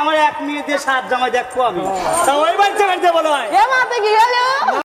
আমার এক মেয়ে দিয়ে সাত জামাই দেখব আমি। বাড়িতে বাড়িতে বলো মাতে কি